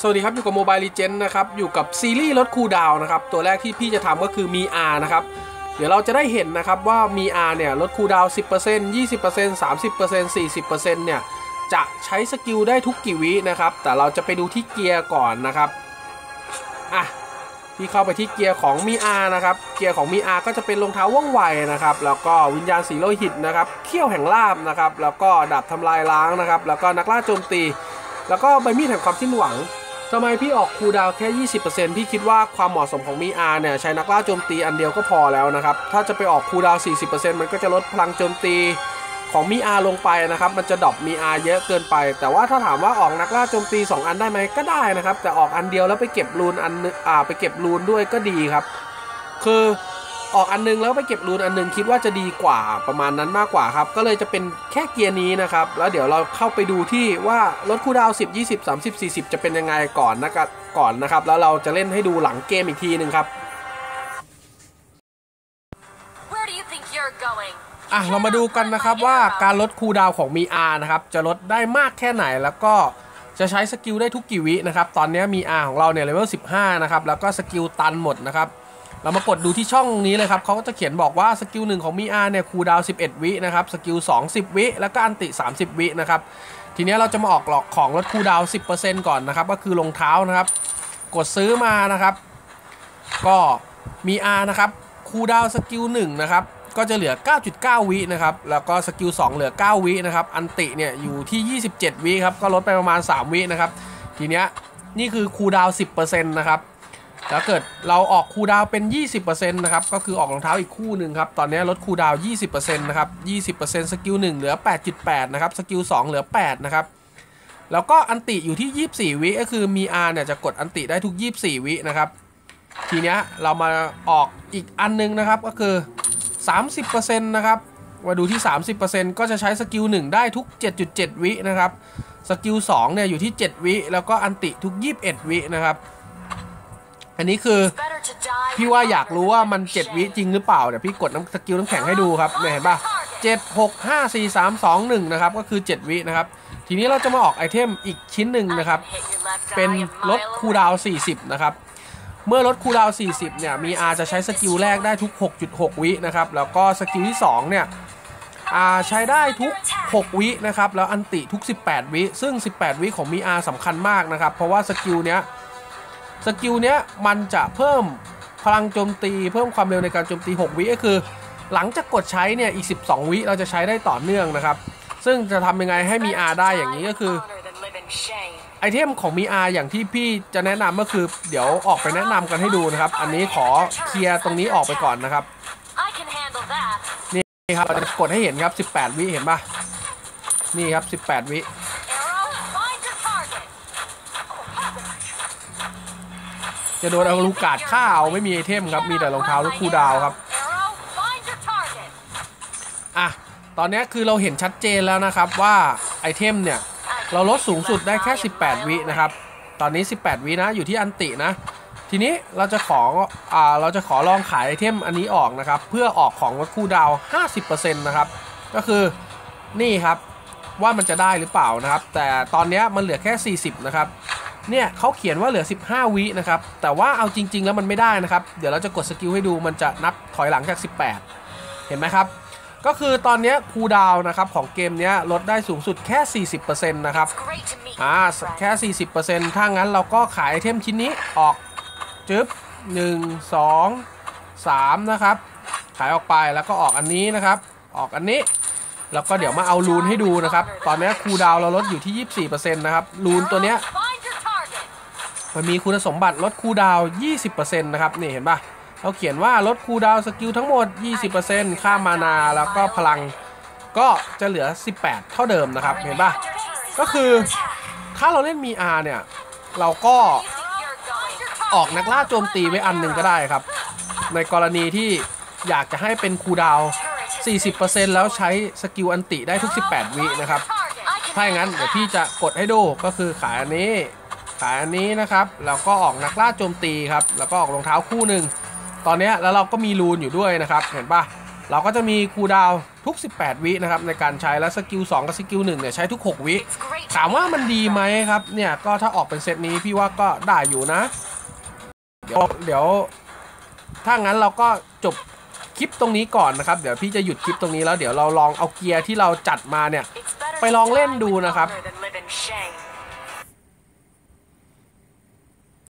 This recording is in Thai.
สวัสดีครับอยู่กับโมบายลีเจนนะครับอยู่กับซีรีส์รถคูดาวนะครับตัวแรกที่พี่จะทำก็คือมี R นะครับเดี๋ยวเราจะได้เห็นนะครับว่ามี R เนี่ยลดคูดาวน์10% 20% 30% 40%เนี่ยจะใช้สกิลได้ทุกกี่วินะครับแต่เราจะไปดูที่เกียร์ก่อนนะครับอะพี่เข้าไปที่เกียร์ของมีอานะครับเกียร์ของมีอาก็จะเป็นรองเท้าว่องไวนะครับแล้วก็วิญญาณสีโลหิตนะครับเขี้ยวแห่งลาบนะครับแล้วก็ดาบทำลายล้างนะครับแล้วก็นักล่าโจมตี แล้วก็ใบมีดแห่งความสิ้นหวังทำไมพี่ออกคูดาวแค่ 20%พี่คิดว่าความเหมาะสมของมีอาเนี่ยใช้นักล่าโจมตีอันเดียวก็พอแล้วนะครับ ถ้าจะไปออกคูดาว 40%มันก็จะลดพลังโจมตีของมีอาลงไปนะครับ มันจะดรอปมีอาเยอะเกินไป แต่ว่าถ้าถามว่าออกนักล่าโจมตี 2 อันได้ไหมก็ได้นะครับ แต่ออกอันเดียวแล้วไปเก็บรูนอันอ่าไปเก็บรูนด้วยก็ดีครับ คือ ออกอันนึงแล้วไปเก็บรูนอันนึงคิดว่าจะดีกว่าประมาณนั้นมากกว่าครับ ก็เลยจะเป็นแค่เกียร์นี้นะครับ แล้วเดี๋ยวเราเข้าไปดูที่ว่ารถคูลดาวน์10 20 30 40 จะเป็นยังไงก่อนนะครับก่อนนะครับ แล้วเราจะเล่นให้ดูหลังเกมอีกทีหนึ่งครับ Where do you think you're going? อะเรามาดูกันนะครับว่าการลดคูลดาวน์ของมี R นะครับจะลดได้มากแค่ไหนแล้วก็จะใช้สกิลได้ทุกกี่วินะครับ ตอนนี้มี R ของเราเนี่ยเลเวล15 นะครับ แล้วก็สกิลตันหมดนะครับ เรามากดดูที่ช่องนี้เลยครับเขาก็จะเขียนบอกว่าสกิลหนึ่งของมี R เนี่ยคูดาว 11 วินะครับสกิล2 10 วิ แล้วก็อันติ 30 วินะครับทีนี้เราจะมาออกหลอกของลดคูดาวน์10%ก่อนนะครับก็คือรองเท้านะครับ กดซื้อมานะครับ ก็มี R นะครับคูดาวสกิล1นะครับก็จะเหลือ 9.9 วินะครับ แล้วก็สกิล 2 เหลือ 9 วินะครับ อันติเนี่ยอยู่ที่ 27 วิครับ ก็ลดไปประมาณ 3 วินะครับ ทีเนี้ยนี่คือคูลดาวน์ 10%นะครับ ถ้าเกิดเราออกคูดาวน์เป็น 20%นะครับ ก็คือออกรองเท้าอีกคู่หนึ่งครับ ตอนนี้ลดคูดาวน์20%นะครับ 20%สกิล1เหลือ 8.8 นะครับ สกิล2เหลือ 8 นะครับ แล้วก็อันติอยู่ที่ 24 วิ ก็คือมี R เนี่ยจะกดอันติได้ทุก 24 วินะครับ ทีเนี้ยเรามาออกอีกอันนึงนะครับ ก็คือ 30%นะครับ มาดูที่ 30%ก็จะใช้สกิล1ได้ทุก 7.7 วินะครับ สกิล2เนี่ยอยู่ที่ 7 วิ แล้วก็อันติทุก 21 วินะครับ อันนี้คือพี่ว่าอยากรู้ว่ามัน7วิจริงหรือเปล่าเดี๋ยวพี่กดน้ำสกิลน้ำแข็งให้ดูครับเนี่ยเห็นปะ7 6 5 4 3 2 1นะครับก็คือ7วินะครับทีนี้เราจะมาออกไอเทมอีกชิ้นหนึ่งนะครับ เป็นลดคูดาวน์40 นะครับ เมื่อลดคูดาวน์40 เนี่ย มี R จะใช้สกิลแรกได้ทุก 6.6 วินะครับ แล้วก็สกิลที่ 2 เนี่ย R ใช้ได้ทุก 6 วินะครับ แล้วอันติทุก 18 วิ ซึ่ง 18 วิของมี R สำคัญมากนะครับ เพราะว่าสกิลเนี้ย สกิลเนี้ยมันจะเพิ่มพลังโจมตีเพิ่มความเร็วในการโจมตี 6 วิก็คือ หลังจากกดใช้เนี่ยอีก 12 วิเราจะใช้ได้ต่อเนื่องนะครับ ซึ่งจะทำยังไงให้มี R ได้อย่างนี้ก็คือไอเทมของมีอาอย่างที่พี่จะแนะนำก็คือเดี๋ยวออกไปแนะนำกันให้ดูนะครับ อันนี้ขอเคลียร์ตรงนี้ออกไปก่อนนะครับนี่ครับเราจะกดให้เห็นครับ 18 วิเห็นปะนี่ครับ 18 วิ จะโดนเอาลูกาดข้าวไม่มีไอเทมครับ มีแต่รองเท้าลูกคูดาวครับอะตอนนี้คือเราเห็นชัดเจนแล้วนะครับว่าไอเทมเนี่ย เราลดสูงสุดได้แค่ 18 วินะครับ ตอนนี้ 18 วินะอยู่ที่อันตินะ ทีนี้เราจะขออ่าเราจะขอลองขายไอเทมอันนี้ออกนะครับ เพื่อออกของลดคูลดาว 50%นะครับ ก็คือนี่ครับว่ามันจะได้หรือเปล่านะครับ แต่ตอนนี้มันเหลือแค่ 40 นะครับ เนี่ยเขาเขียนว่าเหลือ 15 วินะครับ แต่ว่าเอาจริง ๆ แล้วมันไม่ได้นะครับ เดี๋ยวเราจะกดสกิลให้ดูมันจะนับถอยหลังจาก 18 เห็นไหมครับ ก็คือตอนนี้คูดาวนะครับของเกมนี้ลดได้สูงสุดแค่ 40%นะครับ อ่า แค่ 40%ถ้างั้นเราก็ขายไอเทมชิ้นนี้ออกจึ๊บ1 2 3 นะครับ ขายออกไปแล้วก็ออกอันนี้นะครับ ออกอันนี้แล้วก็เดี๋ยวมาเอารูนให้ดูนะครับ ตอนนี้คูดาวเราลดอยู่ที่ 24%นะครับรูนตัวเนี้ย มันมีคุณสมบัติลดคูดาว 20%นะครับนี่เห็นปะเขาเขียนว่าลดคูดาวสกิลทั้งหมด 20%ค่ามานาแล้วก็พลังก็จะเหลือ 18 เท่าเดิมนะครับ เห็นปะก็คือถ้าเราเล่นมี R เนี่ย เราก็ออกนักล่าโจมตีไว้อันหนึ่งก็ได้ครับ ในกรณีที่อยากจะให้เป็นคูดาว 40%แล้วใช้สกิลอันติได้ทุก 18 วินะครับ ถ้าอย่างนั้นเดี๋ยวพี่จะกดให้ดูก็คือขายอันนี้ ขายอันนี้นะครับแล้วก็ออกนักล่าโจมตีครับแล้วก็ออกรองเท้าคู่หนึ่งตอนนี้แล้วเราก็มีรูนอยู่ด้วยนะครับเห็นปะเราก็จะมีคูดาวทุก 18 วินะครับในการใช้แล้วสกิล2กับสกิล1เนี่ยใช้ทุก 6 วิถามว่ามันดีไหมครับเนี่ยก็ถ้าออกเป็นเซตนี้พี่ว่าก็ได้อยู่นะ เดี๋ยวเดี๋ยวถ้างั้นเราก็จบคลิปตรงนี้ก่อนนะครับ เดี๋ยวพี่จะหยุดคลิปตรงนี้แล้วเดี๋ยวเราลองเอาเกียร์ที่เราจัดมาเนี่ยไปลองเล่นดูนะครับ